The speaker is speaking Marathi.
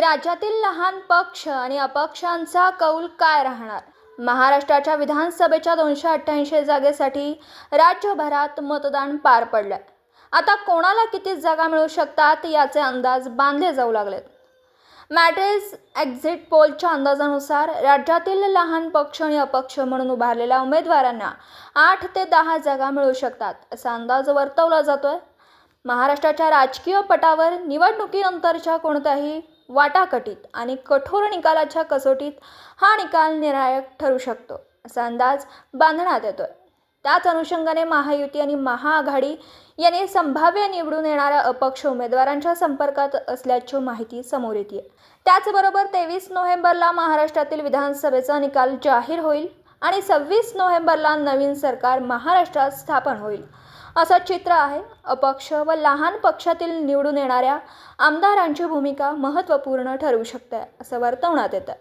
राज्यातील लहान पक्ष आणि अपक्षांचा कौल काय राहणार? महाराष्ट्राच्या विधानसभेच्या दोनशे अठ्ठ्याऐंशी जागेसाठी राज्यभरात मतदान पार पडलंय. आता कोणाला किती जागा मिळू शकतात याचे अंदाज बांधले जाऊ लागलेत. मॅट्रेस एक्झिट पोलच्या अंदाजानुसार राज्यातील लहान पक्ष आणि अपक्ष म्हणून उभारलेल्या उमेदवारांना आठ ते दहा जागा मिळू शकतात असा अंदाज वर्तवला जातोय. महाराष्ट्राच्या राजकीय पटावर निवडणुकीनंतरच्या कोणत्याही वाटाकटीत आणि कठोर निकालाच्या कसोटीत हा निकाल निर्णायक ठरू शकतो असा अंदाज बांधण्यात येतोय. त्याच अनुषंगाने महायुती आणि महाआघाडी यांनी संभाव्य निवडून येणाऱ्या अपक्ष उमेदवारांच्या संपर्कात असल्याची माहिती समोर येते त्याचबरोबर तेवीस नोव्हेंबरला महाराष्ट्रातील विधानसभेचा निकाल जाहीर होईल. आणि सव्वीस नोव्हेंबरला नवीन सरकार महाराष्ट्रात स्थापन होईल. असं चित्र आहे. अपक्ष व लहान पक्षातील निवडून येणाऱ्या आमदारांची भूमिका महत्त्वपूर्ण ठरू शकते असं वर्तवण्यात येतं.